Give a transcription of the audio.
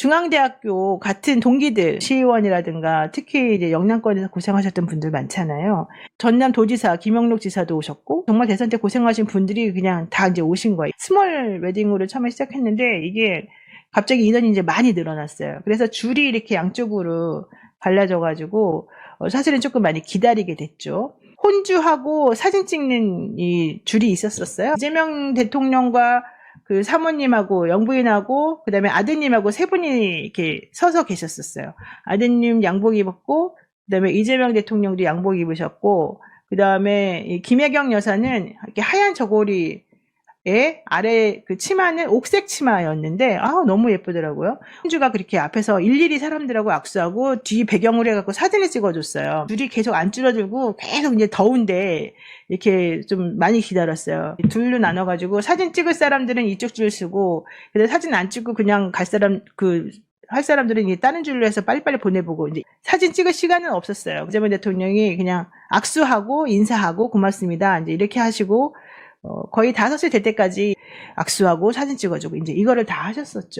중앙대학교 같은 동기들, 시의원이라든가 특히 이제 영남권에서 고생하셨던 분들 많잖아요. 전남 도지사 김영록 지사도 오셨고 정말 대선 때 고생하신 분들이 그냥 다 이제 오신 거예요. 스몰 웨딩으로 처음에 시작했는데 이게 갑자기 인원이 이제 많이 늘어났어요. 그래서 줄이 이렇게 양쪽으로 갈라져가지고 어, 사실은 조금 많이 기다리게 됐죠. 혼주하고 사진 찍는 이 줄이 있었었어요. 이재명 대통령과 그 사모님하고 영부인하고 그다음에 아드님하고 세 분이 이렇게 서서 계셨었어요. 아드님 양복 입었고 그다음에 이재명 대통령도 양복 입으셨고 그다음에 김혜경 여사는 이렇게 하얀 저고리 에 아래 그 치마는 옥색 치마였는데 아 너무 예쁘더라고요. 혼주가 그렇게 앞에서 일일이 사람들하고 악수하고 뒤 배경으로 해갖고 사진을 찍어줬어요. 줄이 계속 안 줄어들고 계속 이제 더운데 이렇게 좀 많이 기다렸어요. 둘로 나눠가지고 사진 찍을 사람들은 이쪽 줄 쓰고 그래서 사진 안 찍고 그냥 갈 사람 그 할 사람들은 이제 다른 줄로 해서 빨리빨리 보내보고 이제 사진 찍을 시간은 없었어요. 이재명 대통령이 그냥 악수하고 인사하고 고맙습니다. 이제 이렇게 하시고 어, 거의 다섯 시될 때까지 악수하고 사진 찍어주고 이제 이거를 다 하셨었죠.